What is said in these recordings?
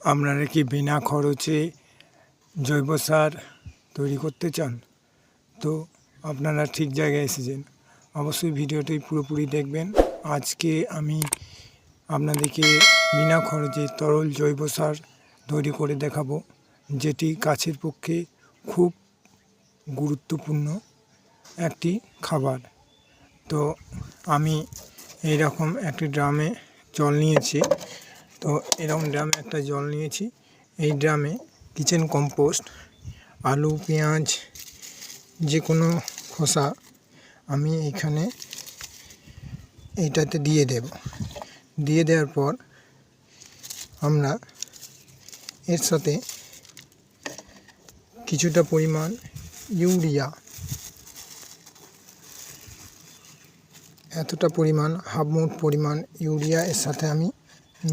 আপনারা কি বিনা খরচে জৈব সার তৈরি করতে চান? তো আপনারা ঠিক জায়গায় এসেছেন। অবশ্যই ভিডিওটি পুরোপুরি দেখবেন। আজকে আমি আপনাদেরকে বিনা খরচে তরল জৈব সার তৈরি করে দেখাবো, যেটি গাছের পক্ষে খুব গুরুত্বপূর্ণ একটি খাবার। তো আমি এইরকম একটি ড্রামে জল নিয়েছি। তো এরকম ড্রামে একটা জল নিয়েছি। এই ড্রামে কিচেন কম্পোস্ট আলু, পেঁয়াজ যে কোনো খোসা আমি এখানে এইটাতে দিয়ে দেব। দিয়ে দেওয়ার পর আমরা এর সাথে কিছুটা পরিমাণ ইউরিয়া, এতটা পরিমাণ, হাফ মুঠ পরিমাণ ইউরিয়া এর সাথে আমি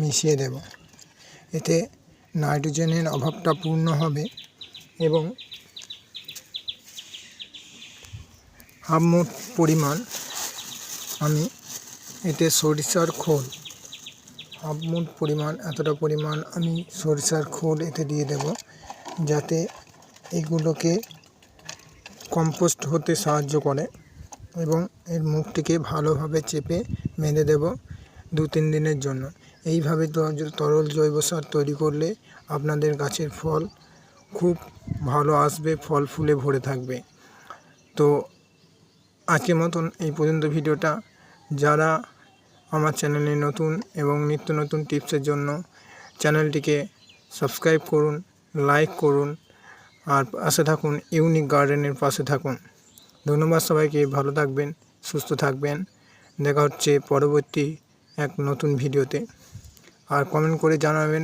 মিশিয়ে দেব। এতে নাইট্রোজেনের অভাবটা পূর্ণ হবে এবং হাফ মুঠ পরিমাণ আমি এতে সরিষার খোল হাফ মুঠ পরিমাণ, এতটা পরিমাণ আমি সরিষার খোল এতে দিয়ে দেব যাতে এগুলোকে কম্পোস্ট হতে সাহায্য করে এবং এর মুখটিকে ভালোভাবে চেপে মেঁধে দেব দু তিন দিনের জন্য। এইভাবে তরল জৈব সার তৈরি করলে আপনাদের গাছের ফল খুব ভালো আসবে, ফল ফুলে ভরে থাকবে। তো আজকের মতন এই পর্যন্ত ভিডিওটা। যারা আমার চ্যানেলে নতুন এবং নিত্য নতুন টিপসের জন্য চ্যানেলটিকে সাবস্ক্রাইব করুন, লাইক করুন, আর পাশে থাকুন, ইউনিক গার্ডেনের পাশে থাকুন। ধন্যবাদ সবাইকে, ভালো থাকবেন, সুস্থ থাকবেন। দেখা হচ্ছে পরবর্তী এক নতুন ভিডিওতে। আর কমেন্ট করে জানাবেন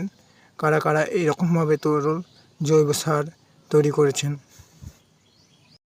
কারা কারা এইরকমভাবে তরল জৈব সার তৈরি করেছেন।